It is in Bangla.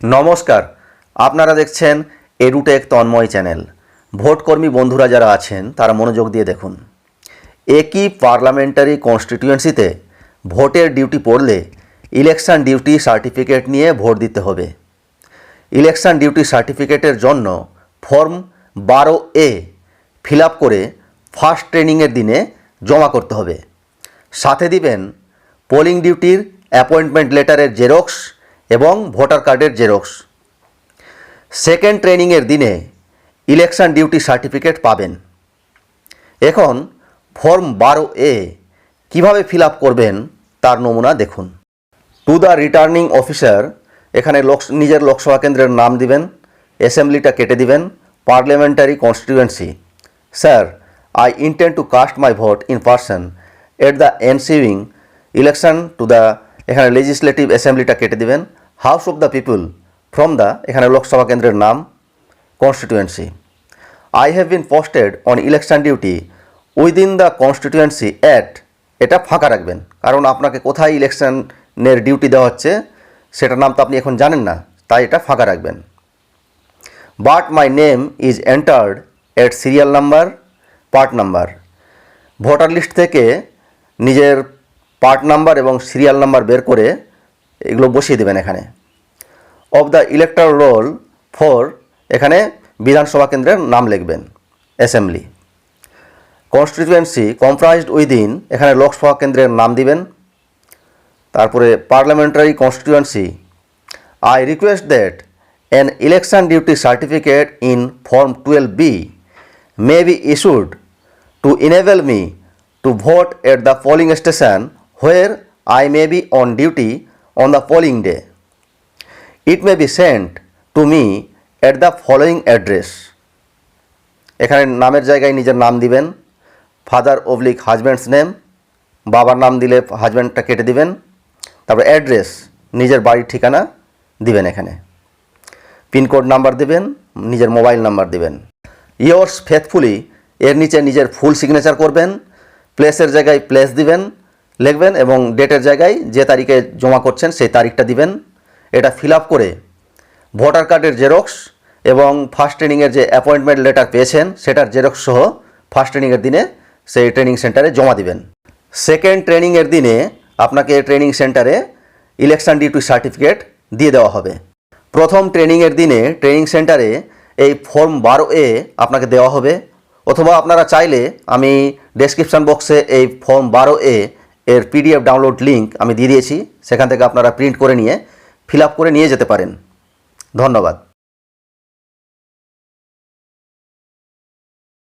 নমস্কার, আপনারা দেখছেন এডুটেক তন্ময় চ্যানেল। ভোটকর্মী বন্ধুরা যারা আছেন, তারা মনোযোগ দিয়ে দেখুন। একই পার্লামেন্টারি কনস্টিটিউয়েন্সিতে ভোটের ডিউটি পড়লে ইলেকশন ডিউটি সার্টিফিকেট নিয়ে ভোট দিতে হবে। ইলেকশন ডিউটি সার্টিফিকেটের জন্য ফর্ম বারো এ ফিল করে ফার্স্ট ট্রেনিংয়ের দিনে জমা করতে হবে। সাথে দিবেন পোলিং ডিউটির অ্যাপয়েন্টমেন্ট লেটারের জেরক্স এবং ভোটার কার্ডের জেরক্স। সেকেন্ড ট্রেনিংয়ের দিনে ইলেকশন ডিউটি সার্টিফিকেট পাবেন। এখন ফর্ম বারো এ কীভাবে ফিল করবেন তার নমুনা দেখুন। টু দ্য রিটার্নিং অফিসার, এখানে লোক নিজের লোকসভা কেন্দ্রের নাম দিবেন, অ্যাসেম্বলিটা কেটে দিবেন, parliamentary constituency sir, I intend to cast my vote in person. At the ensuing election to the, এখানে লেজিসলেটিভ অ্যাসেম্বলিটা কেটে দিবেন house of the people from the এখানে লোকসভা কেন্দ্রের নাম constituency I have been posted on election duty within the constituency at এটা ফাঁকা রাখবেন। কারণ আপনাকে কোথায় ইলেকশনের ডিউটি দেওয়া হচ্ছে, সেটার নাম তো আপনি এখন জানেন না, তাই এটা ফাঁকা রাখবেন। But my name is entered at serial number part number voter list থেকে নিজের পার্ট নাম্বার এবং সিরিয়াল নাম্বার বের করে এগুলো বসিয়ে দেবেন এখানে। Of the elector roll for এখানে বিধানসভা কেন্দ্রের নাম লিখবেন অ্যাসেম্বলি কনস্টিটিউয়েন্সি কম্প্রাইজড উইদিন এখানে লোকসভা কেন্দ্রের নাম দিবেন। তারপরে parliamentary constituency I request that an election duty certificate in form twelve B may be issued to enable me to vote at the polling station where I may be on duty on the polling day it may be sent to me at the following address এখানে নামের জায়গায় নিজের নাম দিবেন ফাদার অবলিক হাজব্যান্ডস নেম বাবার নাম দিলে হাজব্যান্ডটা কেটে দিবেন, তারপর অ্যাড্রেস নিজের বাড়ির ঠিকানা দিবেন এখানে। পিনকোড নাম্বার দিবেন, নিজের মোবাইল নাম্বার দিবেন। ইয়োর্স ফেথফুলি এর নিচে নিজের ফুল সিগনেচার করবেন প্লেসের জায়গায় প্লেস দিবেন লিখবেন এবং ডেটের জায়গায় যে তারিখে জমা করছেন সেই তারিখটা দিবেন। এটা ফিল করে ভোটার কার্ডের জেরক্স এবং ফার্স্ট ট্রেনিংয়ের যে অ্যাপয়েন্টমেন্ট লেটার পেয়েছেন, সেটার জেরক্স সহ ফার্স্ট ট্রেনিংয়ের দিনে সেই ট্রেনিং সেন্টারে জমা দিবেন। সেকেন্ড ট্রেনিংয়ের দিনে আপনাকে ট্রেনিং সেন্টারে ইলেকশন ডিউটি সার্টিফিকেট দিয়ে দেওয়া হবে। প্রথম ট্রেনিংয়ের দিনে ট্রেনিং সেন্টারে এই ফর্ম বারো এ আপনাকে দেওয়া হবে। অথবা আপনারা চাইলে আমি ডেসক্রিপশন বক্সে এই ফর্ম বারো এ এর পিডিএফ ডাউনলোড লিঙ্ক আমি দিয়ে দিয়েছি। সেখান থেকে আপনারা প্রিন্ট করে নিয়ে ফিল করে নিয়ে যেতে পারেন। ধন্যবাদ।